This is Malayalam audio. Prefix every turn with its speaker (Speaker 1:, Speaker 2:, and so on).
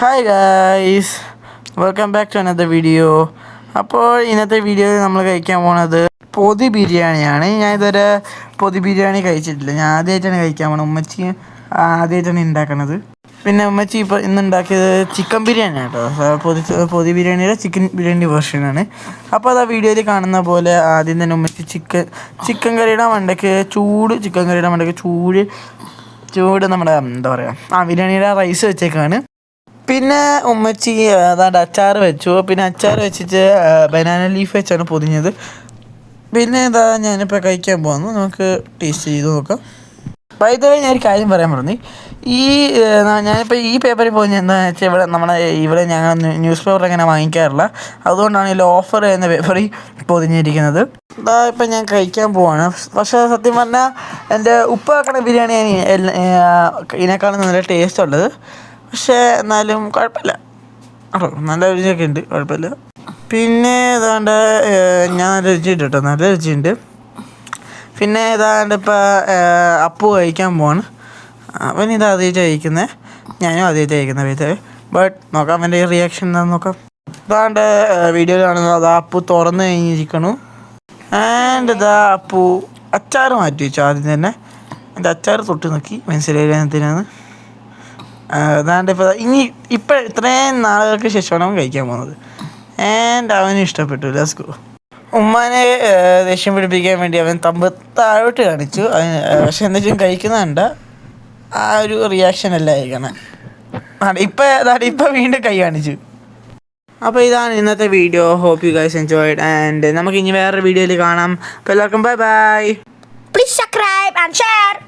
Speaker 1: Hi guys welcome back to another video അപ്പോൾ ഇന്നത്തെ വീഡിയോയിൽ നമ്മൾ കഴിക്കാൻ പോണത് പൊതി ബിരിയാണിയാണ്. ഞാൻ ഇതുവരെ പൊതി ബിരിയാണി കഴിച്ചിട്ടില്ല. ഞാൻ ആദ്യമായിട്ടാണ് കഴിക്കാൻ പോണത്. ഉമ്മച്ചി ആദ്യമായിട്ടാണ് ഉണ്ടാക്കണത് പിന്നെ ഉമ്മച്ചി ഇപ്പോൾ ഇന്ന് ഉണ്ടാക്കിയത് ചിക്കൻ ബിരിയാണി കേട്ടോ. പൊതി പൊതി ബിരിയാണിയുടെ ചിക്കൻ ബിരിയാണി വേർഷനാണ് അപ്പോൾ അത് ആ വീഡിയോയിൽ കാണുന്ന പോലെ ആദ്യം തന്നെ ഉമ്മച്ചി ചിക്കൻ ചിക്കൻ കറിയുടെ മണ്ടയ്ക്ക് ചൂട് ചിക്കൻ കറിയുടെ മണ്ടയ്ക്ക് ചൂട് ചൂട് നമ്മുടെ എന്താ പറയുക ആ ബിരിയാണിയുടെ റൈസ് വെച്ചേക്കാണ്. പിന്നെ ഉമ്മച്ചി അതാണ്ട് അച്ചാർ വെച്ചു. പിന്നെ അച്ചാർ വെച്ചിട്ട് ബനാന ലീഫ് വെച്ചാണ് പൊതിഞ്ഞത്. പിന്നെ ഇതാ ഞാനിപ്പോൾ കഴിക്കാൻ പോകുന്നു നമുക്ക് ടേസ്റ്റ് ചെയ്ത് നോക്കാം. വൈദ്യുതി ഞാൻ ഒരു കാര്യം പറയാൻ പറഞ്ഞു ഈ ഞാനിപ്പോൾ ഈ പേപ്പറിൽ പോയി എന്താണെന്ന് വെച്ചാൽ ഇവിടെ നമ്മുടെ ഇവിടെ ഞങ്ങൾ ന്യൂസ് പേപ്പർ അങ്ങനെ വാങ്ങിക്കാറില്ല. അതുകൊണ്ടാണ് ഇതിൽ ഓഫർ എന്ന പേപ്പറിൽ പൊതിഞ്ഞിരിക്കുന്നത്. ഇതാ ഇപ്പം ഞാൻ കഴിക്കാൻ പോവാണ്. പക്ഷേ സത്യം പറഞ്ഞാൽ എന്റെ ഉപ്പ് വെക്കണ ബിരിയാണിയാണ് ഈ ഇതിനേക്കാളും നല്ല ടേസ്റ്റ് ഉള്ളത്. പക്ഷേ എന്നാലും കുഴപ്പമില്ല. കേട്ടോ നല്ല രുചിയൊക്കെ ഉണ്ട്. കുഴപ്പമില്ല. പിന്നെ ഏതാണ്ട് ഞാൻ നല്ല രുചിയുണ്ട് കേട്ടോ നല്ല രുചിയുണ്ട്. പിന്നെ ഏതാണ്ട് ഇപ്പോൾ അപ്പു കഴിക്കാൻ പോവാണ്. അവൻ ഇത് ആദ്യമായിട്ട് കഴിക്കുന്നത് ഞാനും ആദ്യമായിട്ട് കഴിക്കുന്ന വീട്ടിൽ ബട്ട് നോക്കാം അവന്റെ റിയാക്ഷൻ എന്താണെന്ന് നോക്കാം. ഇതാണ്ട് വീഡിയോ കാണുന്നത് അത് അപ്പു തുറന്നു കഴിഞ്ഞിരിക്കണു. ആൻഡ് ഇതാ അപ്പു അച്ചാർ മാറ്റി വെച്ചു ആദ്യം തന്നെ. എന്റെ അച്ചാർ തൊട്ട് നോക്കി. മനസ്സിലായി എന്തിനാണ് അതാണ്ട് ഇപ്പോൾ ഇനി ഇപ്പം ഇത്രയും നാളുകൾക്ക് ശേഷമാണ് അവൻ കഴിക്കാൻ പോകുന്നത്. ആൻഡ് അവന് ഇഷ്ടപ്പെട്ടു. ഗോ ഉമ്മാനെ ദേഷ്യം പിടിപ്പിക്കാൻ വേണ്ടി അവൻ തമ്പ് താഴോട്ട് കാണിച്ചു. അവന് പക്ഷെ എന്തെങ്കിലും കഴിക്കുന്നുണ്ട്? ആ ഒരു റിയാക്ഷൻ അല്ല കഴിക്കണം. ഇപ്പം അതാണ് ഇപ്പം വീണ്ടും കൈ കാണിച്ചു. അപ്പോൾ ഇതാണ് ഇന്നത്തെ video hope you guys enjoyed and നമുക്ക് ഇനി വേറൊരു വീഡിയോയിൽ കാണാം. അപ്പോൾ എല്ലാവർക്കും bye bye
Speaker 2: please subscribe and share.